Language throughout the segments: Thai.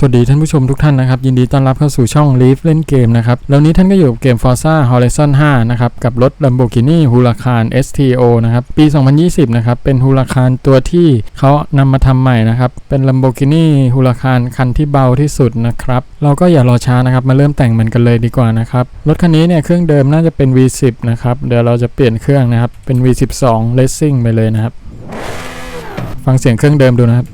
สวัสดีท่านผู้ชมทุกท่านนะครับ ยินดีต้อนรับเข้าสู่ช่อง Leaf เล่นเกมนะครับ แล้วนี้ท่านก็อยู่กับเกม Forza Horizon 5 นะครับ กับรถ Lamborghini Huracan STO นะครับ ปี 2020 นะครับ เป็น Huracan ตัวที่เขานำมาทำใหม่นะครับ เป็น Lamborghini Huracan คันที่เบาที่สุดนะครับ เราก็อย่ารอช้านะครับ มาเริ่มแต่งมันกันเลยดีกว่านะครับ รถคันนี้เนี่ยเครื่องเดิมน่าจะเป็น V10 นะครับ เดี๋ยวเราจะเปลี่ยนเครื่องนะครับ เป็น V12 Racing ไปเลยนะครับ ฟังเสียงเครื่องเดิมดูนะครับ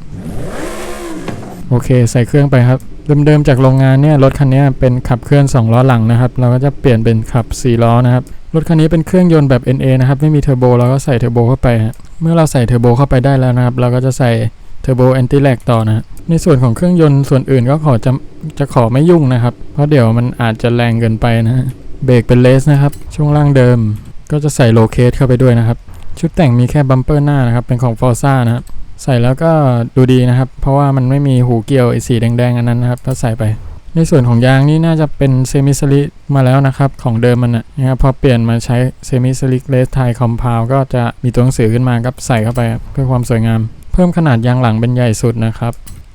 โอเคใส่เครื่องไปครับ เดิมๆจากโรงงานเนี่ยรถคันนี้เป็นขับเคลื่อน 2 ล้อหลังนะครับ เราก็จะเปลี่ยนเป็นขับ 4 ล้อนะครับ รถคันนี้เป็นเครื่องยนต์แบบ NA นะครับ ไม่มีเทอร์โบเราก็ใส่เทอร์โบเข้าไปฮะเมื่อเราใส่เทอร์โบเข้าไปได้แล้วนะครับ เราก็จะใส่เทอร์โบแอนติแลกต่อนะในส่วนของเครื่องยนต์ส่วนอื่นก็ขอจะจะขอไม่ยุ่งนะครับ เพราะเดี๋ยวมันอาจจะแรงเกินไปนะฮะเบรกเป็นเลสนะครับ ช่วงล่างเดิม ก็จะใส่โลเคสเข้าไปด้วยนะครับ ชุดแต่งมีแค่บัมเปอร์หน้านะครับ เป็นของ Forza นะครับ ใส่แล้วก็ดูดีนะครับ เพราะว่ามันไม่มีหูเกี่ยวไอ้สีแดงๆอันนั้นนะครับก็ใส่ไป ในส่วนของยางนี่น่าจะเป็นเซมิสลิกมาแล้วนะครับ ของเดิมมันนะครับพอเปลี่ยนมาใช้เซมิสลิกเลสไทคอมเพลก็จะมีตัวหนังสือขึ้นมาครับใส่เข้าไปเพื่อความสวยงาม เพิ่มขนาดยางหลังเป็นใหญ่สุดนะครับ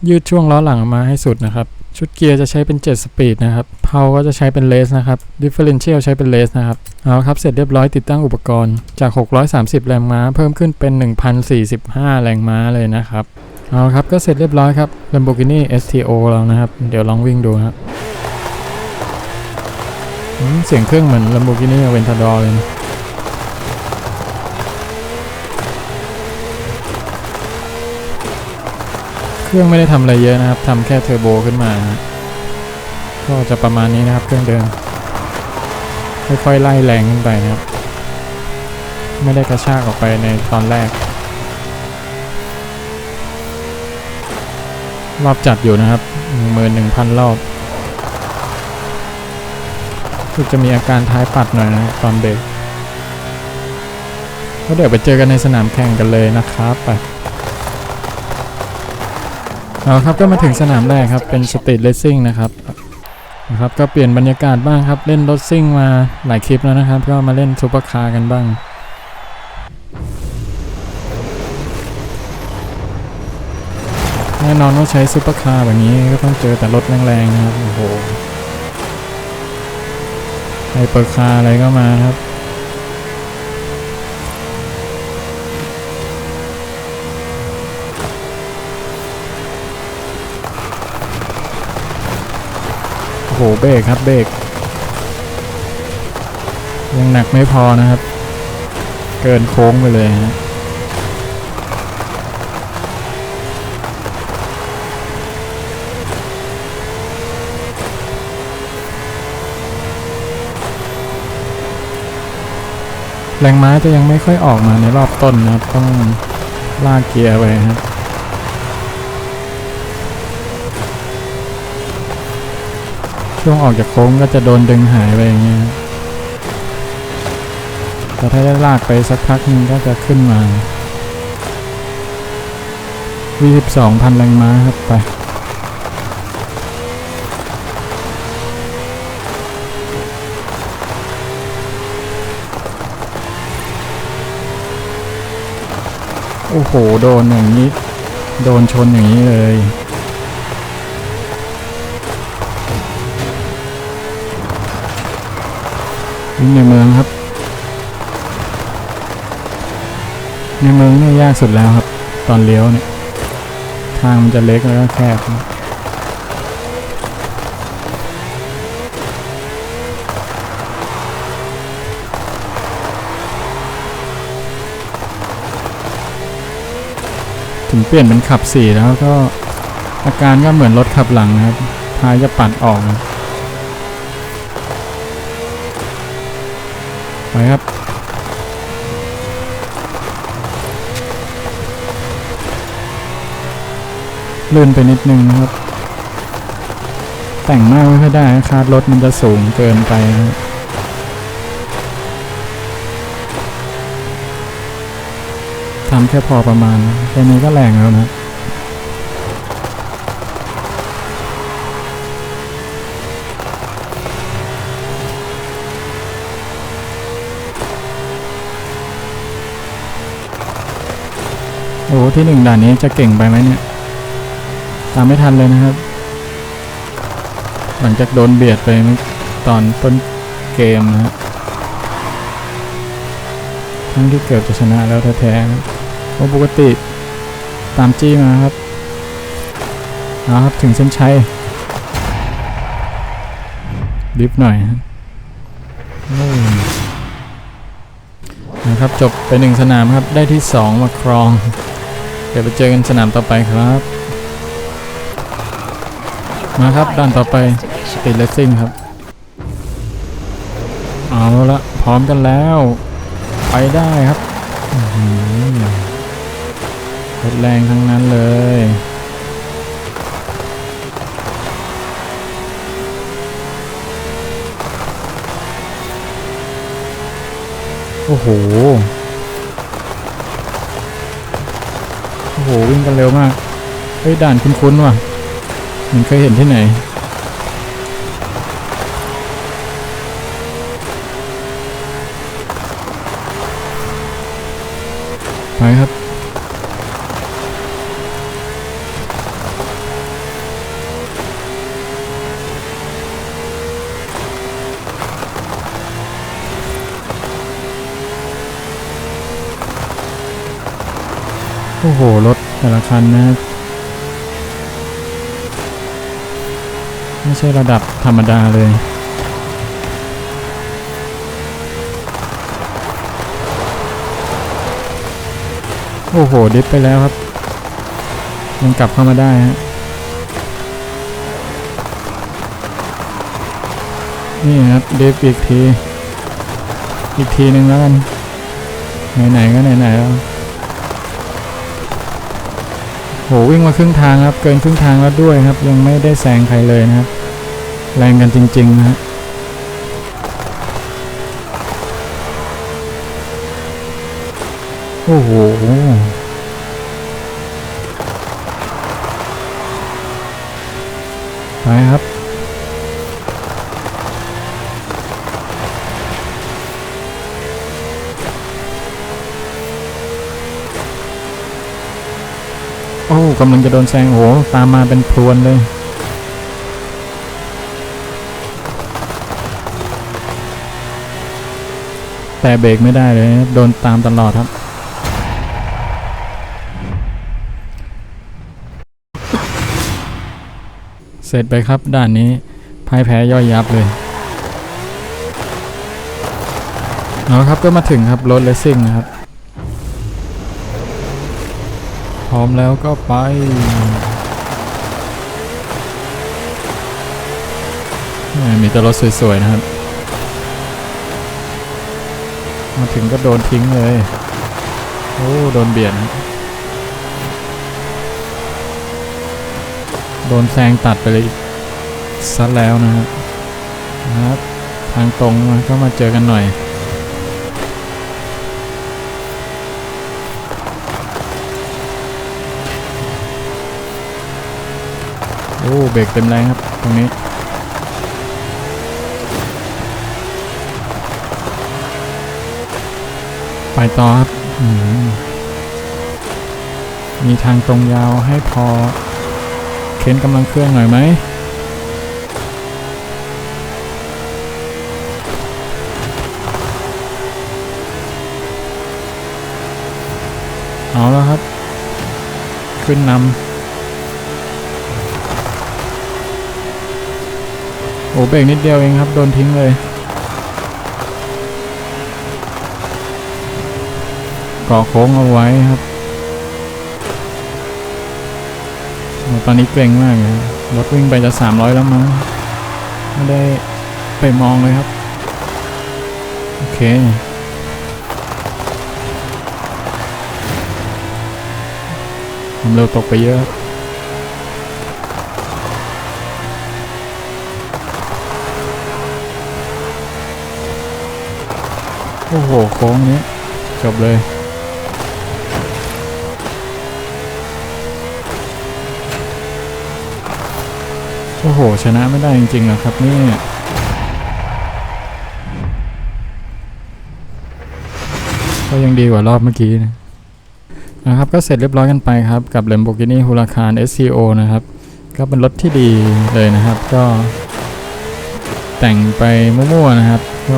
ยืดช่วงล้อหลังมาให้สุดนะครับ ชุดเกียร์จะใช้เป็น 7 สปีดนะครับเพาก็จะใช้เป็นเลสนะครับดิฟเฟอเรนเชียลใช้เป็นเลสนะครับ เอาครับ เสร็จเรียบร้อยติดตั้งอุปกรณ์จาก 630 แรงม้า เพิ่มขึ้นเป็น 1,045 แรงม้าเลยนะครับ เอาครับ ก็เสร็จเรียบร้อยครับ Lamborghini STO เรานะครับ เดี๋ยวลองวิ่งดูครับเสียงเครื่องเหมือน Lamborghini Aventador เลยนะ เครื่องไม่ได้ทำอะไรเยอะนะครับทำแค่เทอร์โบขึ้นมานะก็จะประมาณนี้นะครับเครื่องเดิมค่อยๆไล่แรงขึ้นไปนะครับ ไม่ได้กระชากออกไปในตอนแรก รอบจัดอยู่นะครับหมื่นหนึ่งพันรอบรู้สึกจะมีอาการท้ายปัดหน่อยนะตอนเบรกก็เดี๋ยวไปเจอกันในสนามแข่งกันเลยนะครับไป เอาครับก็มาถึงสนามแรกครับเป็นสตรีทเลสซิ่งนะครับนะครับก็เปลี่ยนบรรยากาศบ้างครับเล่นรถซิ่งมาหลายคลิปแล้วนะครับ ก็มาเล่นซูเปอร์คาร์กันบ้างแน่นอนว่าใช้ซูเปอร์คาร์แบบนี้ก็ต้องเจอแต่รถแรงๆนะครับโอ้โหไฮเปอร์คาร์อะไรก็มาครับ โอ้โหเบรกครับเบรกยังหนักไม่พอนะครับ เกินโค้งไปเลยฮะแรงม้าจะยังไม่ค่อยออกมาในรอบต้นนะครับ ต้องลากเกียร์ไปครับ ช่วงออกจากโค้งก็จะโดนดึงหายไปอย่างเงี้ยแต่ถ้าได้ลากไปสักพักนึงก็จะขึ้นมา 22พันแรงม้าครับไปโอ้โห โดนอย่างนี้ โดนชนอย่างนี้เลย ในเมืองครับ ในเมืองนี่ยากสุดแล้วครับ ตอนเลี้ยวเนี่ย ทางมันจะเล็กแล้วก็แคบถึงเปลี่ยนเป็นขับสี่แล้วก็อาการก็เหมือนรถขับหลังครับท้ายจะปัดออกนะ ครับลื่นไปนิดนึงนะครับ แต่งมากไม่ค่อยได้คาดรถมันจะสูงเกินไปครับทำแค่พอประมาณแค่นี้ก็แรงแล้วนะ โอ้โหที่หนึ่งด่านนี้จะเก่งไปไหมเนี่ย ตามไม่ทันเลยนะครับ หลังจากโดนเบียดไปตอนต้นเกมนะฮะทั้งที่เกือบจะชนะแล้วแท้ๆนะเพราะปกติตามจี้มาครับเอาครับถึงเส้นชัยดิฟหน่อยนะครับจบไปหนึ่งสนามครับ ได้ที่สองมาครอง ดี๋ยวไปเจอกันสนามต่อไปครับ มาครับด้านต่อไปสปีดเลสซิ่งครับ เอาละพร้อมกันแล้ว ไปได้ครับอื้อหือรถแรงทั้งนั้นเลยโอ้โห หวิ่งกันเร็วมาก เฮ้ย ด่านคุ้นๆว่ะเหมันเคยเห็นที่ไหน ไปครับโอ้โห รถ แต่ละคันนะครับไม่ใช่ระดับธรรมดาเลยโอ้โห ดิฟไปแล้วครับ ยังกลับเข้ามาได้ฮะ นี่ครับ ดิฟอีกที อีกทีหนึ่งแล้วกัน ไหน ๆ ก็ไหน ๆ แล้ว รึ่งทางครับ เกินครึ่งทางแล้วด้วยครับ ยังไม่ได้แซงใครเลยนะครับ แรงกันจริงๆนะฮะโอ้โห ไปครับ กำลังจะโดนแซงโหตามมาเป็นพรวนเลยแต่เบรกไม่ได้เลย โดนตามตลอดครับ เสร็จไปครับด่านนี้พ่ายแพ้ย่อยยับเลยเอาครับก็มาถึงครับรถเลสซิ่งนะครับ พร้อมแล้วก็ไป มีแต่รถสวย ๆ นะครับ มาถึงก็โดนทิ้งเลย โอ้ โดนเบียดนะโดนแซงตัดไปเลยซะแล้วนะครับ ทางตรงก็มาเจอกันหน่อย อ้เบรกเต็มแรงครับ ตรงนี้ ไปต่อครับมมีทางตรงยาวให้พอ เค้นกำลังเครื่องหน่อยไหมเอาแล้วครับ ขึ้นนำ อ้เบรกนิดเดียวเองครับ โดนทิ้งเลยเกาะโค้งเอาไว้ครับตอนนี้เกรงมากเลยรถวิ่งไปจะ 300 แล้วมั้ง ไม่ได้ไปมองเลยครับ โอเคความเร็วตกไปเยอะ โอ้โหโค้งนี้จบเลยโอ้โห ชนะไม่ได้จริงๆเหรอครับนี่ก็ยังดีกว่ารอบเมื่อกี้นะนะครับ ก็เสร็จเรียบร้อยกันไปครับ กับ Lamborghini Huracan SCO นะครับ ก็เป็นรถที่ดีเลยนะครับ ก็แต่งไปมั่วๆนะครับก็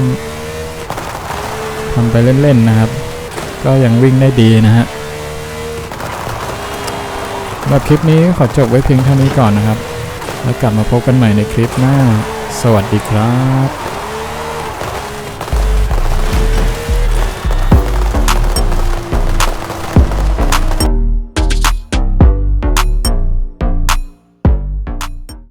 ทำไปเล่นๆนะครับ ก็ยังวิ่งได้ดีนะฮะสำหรับคลิปนี้ขอจบไว้เพียงเท่านี้ก่อนนะครับ แล้วกลับมาพบกันใหม่ในคลิปหน้า สวัสดีครับ